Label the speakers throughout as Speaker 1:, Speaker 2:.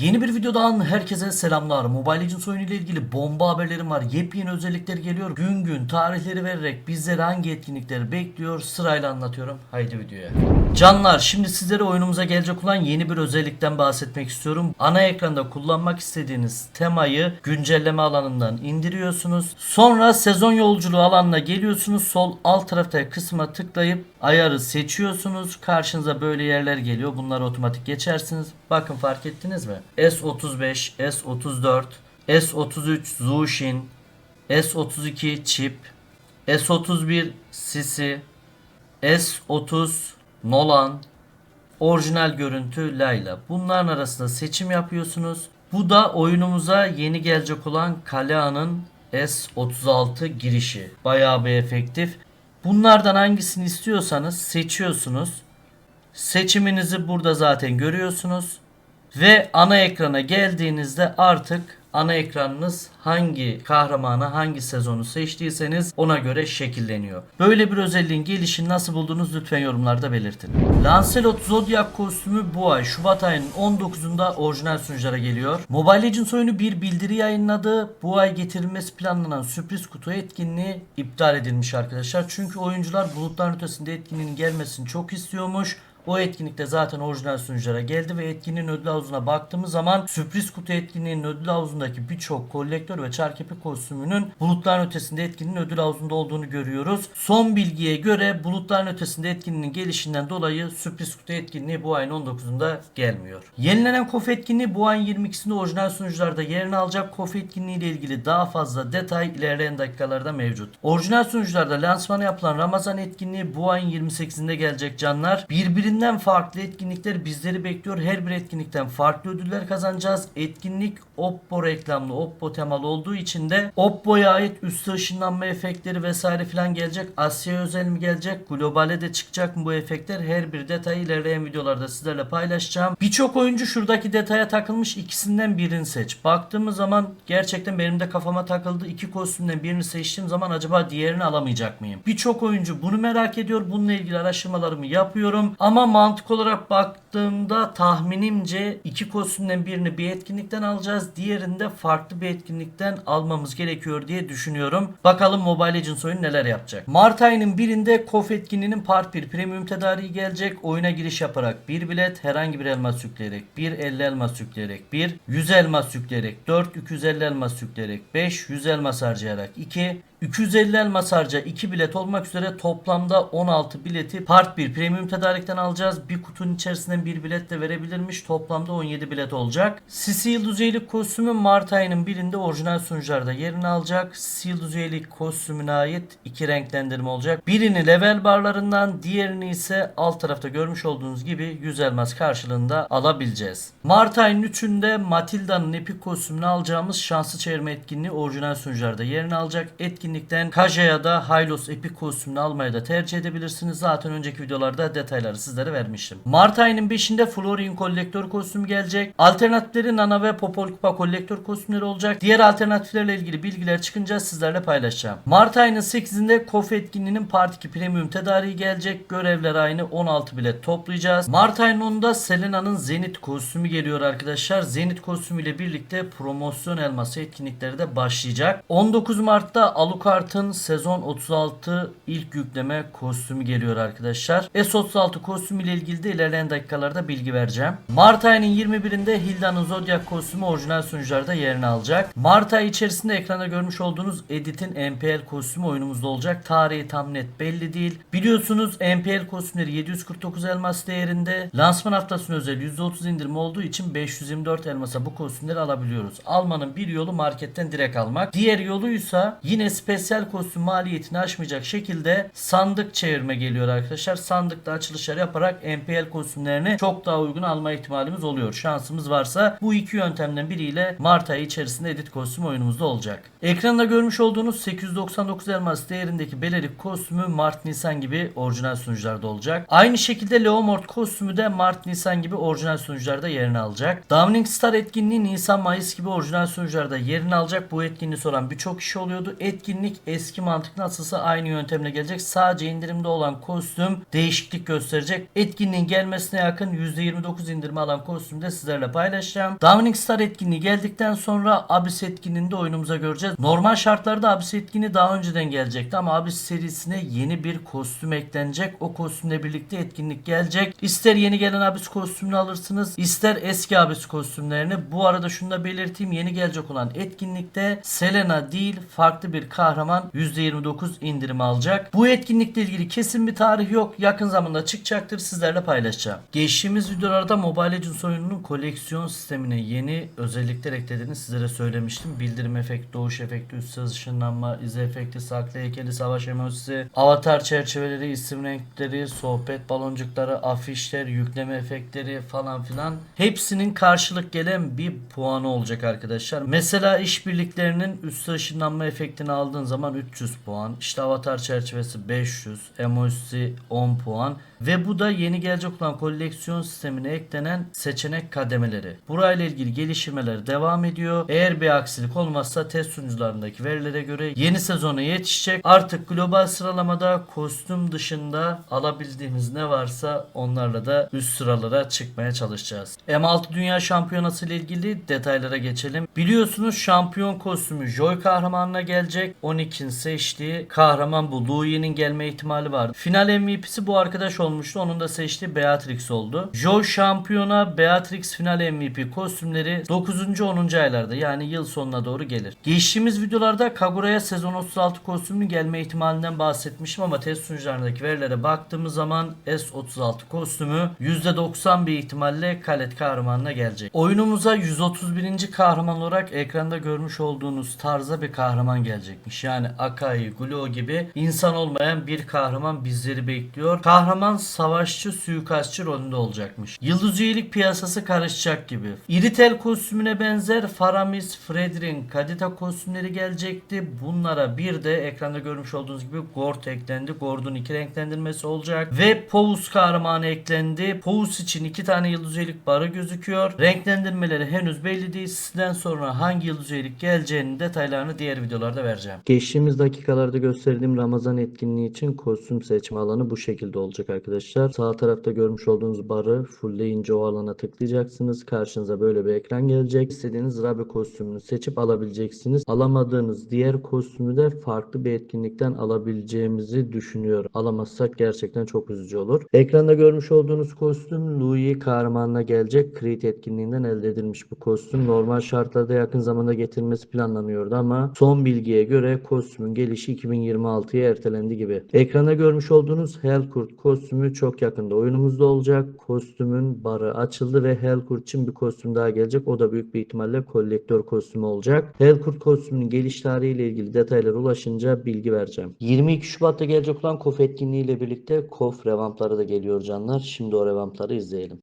Speaker 1: Yeni bir videodan herkese selamlar. Mobile Legends oyunu ile ilgili bomba haberlerim var. Yepyeni özellikler geliyor. Gün gün tarihleri vererek bizleri hangi etkinlikleri bekliyor sırayla anlatıyorum. Haydi videoya. Canlar şimdi sizlere oyunumuza gelecek olan yeni bir özellikten bahsetmek istiyorum. Ana ekranda kullanmak istediğiniz temayı güncelleme alanından indiriyorsunuz. Sonra sezon yolculuğu alanına geliyorsunuz. Sol alt tarafta kısma tıklayıp ayarı seçiyorsunuz. Karşınıza böyle yerler geliyor. Bunları otomatik geçersiniz. Bakın fark ettiniz mi? S35, S34, S33 Zushin, S32 Chip, S31 Sisi, S30 Nolan, orijinal görüntü Layla. Bunların arasında seçim yapıyorsunuz. Bu da oyunumuza yeni gelecek olan Kalea'nın S36 girişi. Bayağı bir efektif. Bunlardan hangisini istiyorsanız seçiyorsunuz. Seçiminizi burada zaten görüyorsunuz. Ve ana ekrana geldiğinizde artık ana ekranınız hangi kahramanı hangi sezonu seçtiyseniz ona göre şekilleniyor. Böyle bir özelliğin gelişini nasıl buldunuz lütfen yorumlarda belirtin. Lancelot Zodiac kostümü bu ay Şubat ayının 19'unda orijinal sunuculara geliyor. Mobile Legends oyunu bir bildiri yayınladı. Bu ay getirilmesi planlanan sürpriz kutu etkinliği iptal edilmiş arkadaşlar. Çünkü oyuncular bulutların ötesinde etkinliğin gelmesini çok istiyormuş. O etkinlikte zaten orijinal sunuculara geldi ve etkinliğin ödül havuzuna baktığımız zaman sürpriz kutu etkinliğinin ödül havuzundaki birçok kolektör ve çarkepi kostümünün bulutların ötesinde etkinliğin ödül havuzunda olduğunu görüyoruz. Son bilgiye göre bulutların ötesinde etkinliğinin gelişinden dolayı sürpriz kutu etkinliği bu ayın 19'unda gelmiyor. Yenilenen KOF etkinliği bu ayın 22'sinde orijinal sunucularda yerini alacak. KOF etkinliği ile ilgili daha fazla detay ilerleyen dakikalarda mevcut. Orijinal sunucularda lansmanı yapılan Ramazan etkinliği bu ayın 28'inde gelecek canlar. Birbirinden farklı etkinlikler bizleri bekliyor. Her bir etkinlikten farklı ödüller kazanacağız. Etkinlik Oppo reklamlı, Oppo temalı olduğu için de Oppo'ya ait üstü ışınlanma efektleri vesaire filan gelecek. Asya özel mi gelecek? Globale de çıkacak mı bu efektler? Her bir detayı ilerleyen videolarda sizlerle paylaşacağım. Birçok oyuncu şuradaki detaya takılmış. ikisinden birini seç. Baktığımız zaman gerçekten benim de kafama takıldı. İki kostümden birini seçtiğim zaman acaba diğerini alamayacak mıyım? Birçok oyuncu bunu merak ediyor. Bununla ilgili araştırmalarımı yapıyorum. Ama mantık olarak baktığımda tahminimce iki kostümden birini bir etkinlikten alacağız. Diğerini de farklı bir etkinlikten almamız gerekiyor diye düşünüyorum. Bakalım Mobile Legends oyun neler yapacak. Mart ayının birinde KOF etkinliğinin Part 1 Premium tedariği gelecek. Oyuna giriş yaparak bir bilet herhangi bir elmas yükleyerek, bir 50 elmas yükleyerek, bir 100 elmas yükleyerek, 4 250 elmas yükleyerek, 5 100 elmas harcayarak, 2 250 elmas harca 2 bilet olmak üzere toplamda 16 bileti Part 1 Premium tedarikten alacağız. Bir kutunun içerisinden bir bilet de verebilirmiş. Toplamda 17 bilet olacak. Sisi Yıldız kostümü Mart ayının birinde orijinal sunucularda yerini alacak. Sisi Yıldız Üyelik kostümüne ait iki renklendirme olacak. Birini level barlarından diğerini ise alt tarafta görmüş olduğunuz gibi 100 elmas karşılığında alabileceğiz. Mart ayının 3'ünde Matilda'nın epik kostümünü alacağımız şanslı çevirme etkinliği orijinal sunucularda yerini alacak. Etkinlikten Kaja'ya da Hylos epik kostümünü almayı da tercih edebilirsiniz. Zaten önceki videolarda detayları sizlere vermiştim. Mart ayının 5'inde Florin kolektör kostümü gelecek. Alternatifleri Nana ve Popol Kupa kolektör kostümleri olacak. Diğer alternatiflerle ilgili bilgiler çıkınca sizlerle paylaşacağım. Mart ayının 8'inde KOF etkinliğinin Part 2 Premium tedariği gelecek. Görevler aynı 16 bilet toplayacağız. Mart ayının 10'unda Selena'nın Zenit kostümü geliyor arkadaşlar. Zenit kostümüyle birlikte promosyon elması etkinlikleri de başlayacak. 19 Mart'ta Alucard'ın sezon 36 ilk yükleme kostümü geliyor arkadaşlar. S36 kostümü ile ilgili de ilerleyen dakikalarda bilgi vereceğim. Mart ayının 21'inde Hilda'nın Zodiac kostümü orijinal sunucularda yerini alacak. Mart ayı içerisinde ekranda görmüş olduğunuz Edit'in MPL kostümü oyunumuzda olacak. Tarihi tam net belli değil. Biliyorsunuz MPL kostümleri 749 elmas değerinde. Lansman haftasına özel %30 indirim olduğu için 524 elmasa bu kostümleri alabiliyoruz. Almanın bir yolu marketten direkt almak. Diğer yoluysa yine spesiyel kostüm maliyetini aşmayacak şekilde sandık çevirme geliyor arkadaşlar. Sandıkta açılışlar yaparak MPL kostümlerini çok daha uygun alma ihtimalimiz oluyor. Şansımız varsa bu iki yöntemden biriyle Mart ayı içerisinde edit kostüm oyunumuzda olacak. Ekranda görmüş olduğunuz 899 elmas değerindeki Belerik kostümü Mart Nisan gibi orijinal sunucularda olacak. Aynı şekilde Leomord kostümü de Mart Nisan gibi orijinal sunucularda yerini alacak. Downing Star etkinliği Nisan Mayıs gibi orijinal sunucularda yerini alacak. Bu etkinliği soran birçok kişi oluyordu. Etkinlik eski mantık nasılsa aynı yöntemle gelecek. Sadece indirimde olan kostüm değişiklik gösterecek. Etkinliğin gelmesine yakın yakın %29 indirme alan kostümü de sizlerle paylaşacağım. Downing Star etkinliği geldikten sonra Abyss etkinliğinde oyunumuza göreceğiz. Normal şartlarda Abyss etkinliği daha önceden gelecekti ama Abyss serisine yeni bir kostüm eklenecek. O kostümle birlikte etkinlik gelecek. İster yeni gelen Abyss kostümünü alırsınız, ister eski Abyss kostümlerini. Bu arada şunu da belirteyim. Yeni gelecek olan etkinlikte Selena değil farklı bir kahraman %29 indirimi alacak. Bu etkinlikle ilgili kesin bir tarih yok. Yakın zamanda çıkacaktır. Sizlerle paylaşacağım. Geçtiğimiz videolarda Mobile Legends oyununun koleksiyon sistemine yeni özellikler eklediğini sizlere söylemiştim. Bildirim efekti, doğuş efekti, üst hız ışınlanma, iz efekti, saklı heykeli, savaş emojisi, avatar çerçeveleri, isim renkleri, sohbet baloncukları, afişler, yükleme efektleri falan filan. Hepsinin karşılık gelen bir puanı olacak arkadaşlar. Mesela işbirliklerinin üst ışınlanma efektini aldığın zaman 300 puan. İşte avatar çerçevesi 500, emojisi 10 puan. Ve bu da yeni gelecek olan koleksiyon sistemine eklenen seçenek kademeleri. Burayla ilgili gelişmeler devam ediyor. Eğer bir aksilik olmazsa test sunucularındaki verilere göre yeni sezona yetişecek. Artık global sıralamada kostüm dışında alabildiğimiz ne varsa onlarla da üst sıralara çıkmaya çalışacağız. M6 Dünya Şampiyonası ile ilgili detaylara geçelim. Biliyorsunuz şampiyon kostümü Joy kahramanına gelecek. 12'in seçtiği kahraman bu. Louis'nin gelme ihtimali var. Final MVP'si bu arkadaş olmuştu. Onun da seçtiği Beatrix oldu. Joy şampiyona Beatrix final MVP kostümleri 9. 10. aylarda yani yıl sonuna doğru gelir. Geçtiğimiz videolarda Kagura'ya sezon 36 kostümünün gelme ihtimalinden bahsetmişim ama test sunucularındaki verilere baktığımız zaman S36 kostümü %90 bir ihtimalle Kalet kahramanına gelecek. Oyunumuza 131. kahraman olarak ekranda görmüş olduğunuz tarza bir kahraman gelecekmiş. Yani Akai, Glo gibi insan olmayan bir kahraman bizleri bekliyor. Kahraman savaşçı, suikastçı rolünde olacakmış. Yıldız üyelik piyasası karışacak gibi. Iritel kostümüne benzer Faramis, Fredrin, Kadita kostümleri gelecekti. Bunlara bir de ekranda görmüş olduğunuz gibi Gord eklendi. Gord'un iki renklendirmesi olacak. Ve Povus kahramanı eklendi. Povus için iki tane yıldız üyelik barı gözüküyor. Renklendirmeleri henüz belli değil. Sizden sonra hangi yıldız üyelik geleceğinin detaylarını diğer videolarda vereceğim. Geçtiğimiz dakikalarda gösterdiğim Ramazan etkinliği için kostüm seçme alanı bu şekilde olacak arkadaşlar. Sağ tarafta görmüş olduğunuz barı fullleyince o alana tıklayacaksınız. Karşınıza böyle bir ekran gelecek. İstediğiniz Rabe kostümünü seçip alabileceksiniz. Alamadığınız diğer kostümü de farklı bir etkinlikten alabileceğimizi düşünüyorum. Alamazsak gerçekten çok üzücü olur. Ekranda görmüş olduğunuz kostüm Louis kahramanına gelecek. Creed etkinliğinden elde edilmiş bu kostüm. Normal şartlarda yakın zamanda getirilmesi planlanıyordu ama son bilgiye göre kostümün gelişi 2026'ya ertelendi gibi. Ekranda görmüş olduğunuz Hellkurt kostümü çok yakında oyunumuzda olacak. Kostümün barı açıldı ve Hellkurt için bir kostüm daha gelecek. O da büyük bir ihtimalle kolektör kostümü olacak. Hellkurt kostümünün geliş tarihiyle ilgili detaylara ulaşınca bilgi vereceğim. 22 Şubat'ta gelecek olan KOF etkinliğiyle birlikte KOF revampları da geliyor canlar. Şimdi o revampları izleyelim.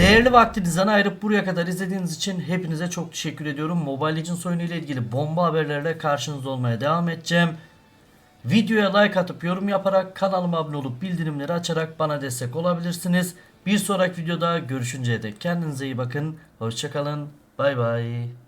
Speaker 1: Değerli vaktinizden ayırıp buraya kadar izlediğiniz için hepinize çok teşekkür ediyorum. Mobile Legends oyunu ile ilgili bomba haberlerle karşınızda olmaya devam edeceğim. Videoya like atıp yorum yaparak kanalıma abone olup bildirimleri açarak bana destek olabilirsiniz. Bir sonraki videoda görüşünceye dek kendinize iyi bakın. Hoşçakalın. Bay bay.